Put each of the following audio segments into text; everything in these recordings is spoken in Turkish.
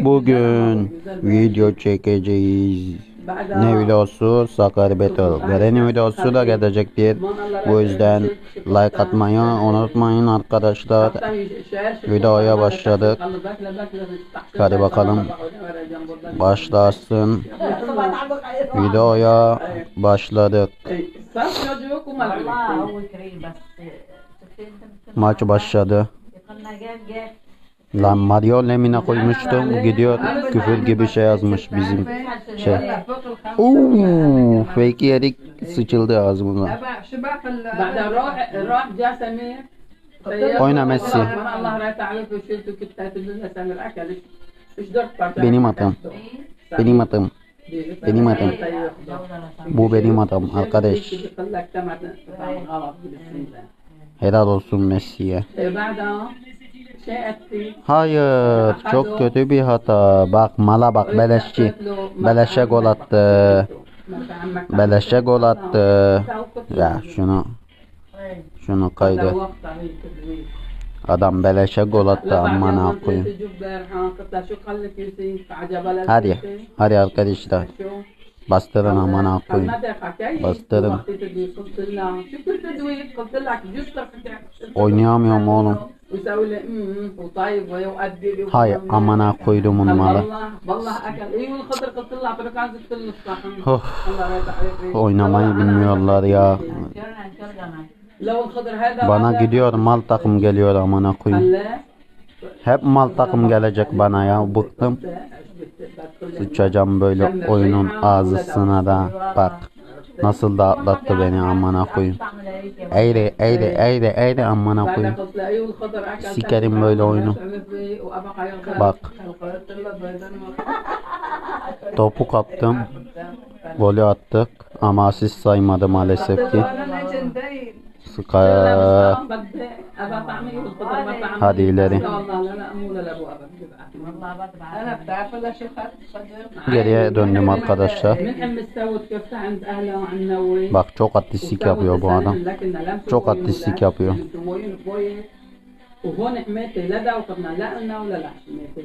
Bugün video çekeceğiz. Ne videosu? Sakar Battle. Garen videosu da gelecektir. Bu yüzden like atmayı unutmayın arkadaşlar. Videoya başladık. Hadi bakalım. Başlasın. Videoya başladık. Maç başladı. Lan Mario Lemin'e koymuştum. Gidiyor küfür gibi şey yazmış bizim şey. Uuu fake yedik sıçıldı ağzımdan. Oyna Messi. Benim atam. Benim atam. Benim atam. Bu benim atam arkadaş. Helal olsun Messi'ye. Hayır, çok kötü bir hata. Bak mala bak beleşçi. Beleşe gol attı. Beleşe gol attı. Ya şunu şunu kaydı. Adam beleşe gol attı aman akıyım. Hadi, hadi arkadaşlar. Bastırın aman koyayım. Bastırın. Oynayamıyorum oğlum. Hay amana koydumun malı. Of. Oynamayı bilmiyorlar ya. Bana gidiyor mal takım geliyor amana koyayım. Hep mal takım gelecek bana ya. Bıktım. Sıçacağım böyle oyunun ağzısına da. Bak. Nasıl da atlattı beni amana koyayım. Eğri eğri eğri eğri amana koyayım. Sikerim böyle oyunu. Bak. Topu kaptım. Golü attık. Ama asist saymadı maalesef ki. Sıkı. Hadi ileri. والله بطبع انا بتعرف ولا شو خد صدر Geriye döndüm arkadaşlar. بنحب السوت كفتة عند اهلها وعند نوي Bak çok artistik yapıyor bu adam. Çok artistik yapıyor. وهون حمايتي لا دوقتنا لا لنا ولا لا حمايتي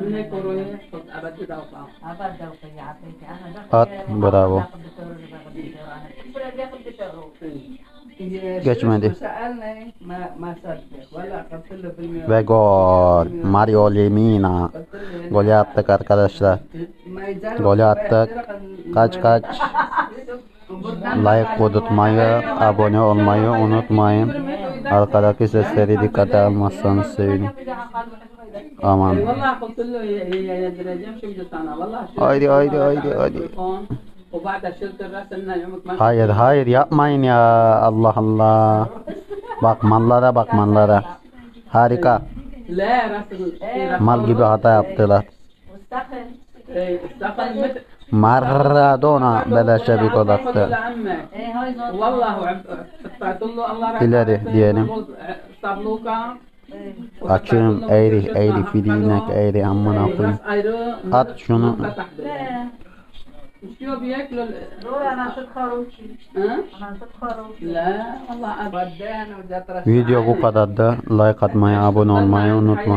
من هيك ورايح كنت ابدي دوقة أبد دوقي يعطيك أنا At bravo. geçmedi. Ve gol. Mario Lemina. Golü attık arkadaşlar. Golü attık. Kaç kaç. like unutmayı, abone olmayı unutmayın. Arkadaki sesleri dikkate almazsanız sevinirim. Aman. Haydi haydi haydi haydi. Hayır hayır yapmayın ya. Allah Allah. Bak mallara bak mallara. Harika. Mal gibi hata yaptılar. Maradona bela şebik olaktı. E, İleri diyelim. E. Açıyorum eğri eğri fidinek eğri amına koyayım. At şunu. شو بياكلوا ال- روح أنا صرت خروجي ها؟ أنا صرت خروجي لا والله ابدا وجات راس Video bu kadardı. Like atmayı, abone olmayı unutmayın.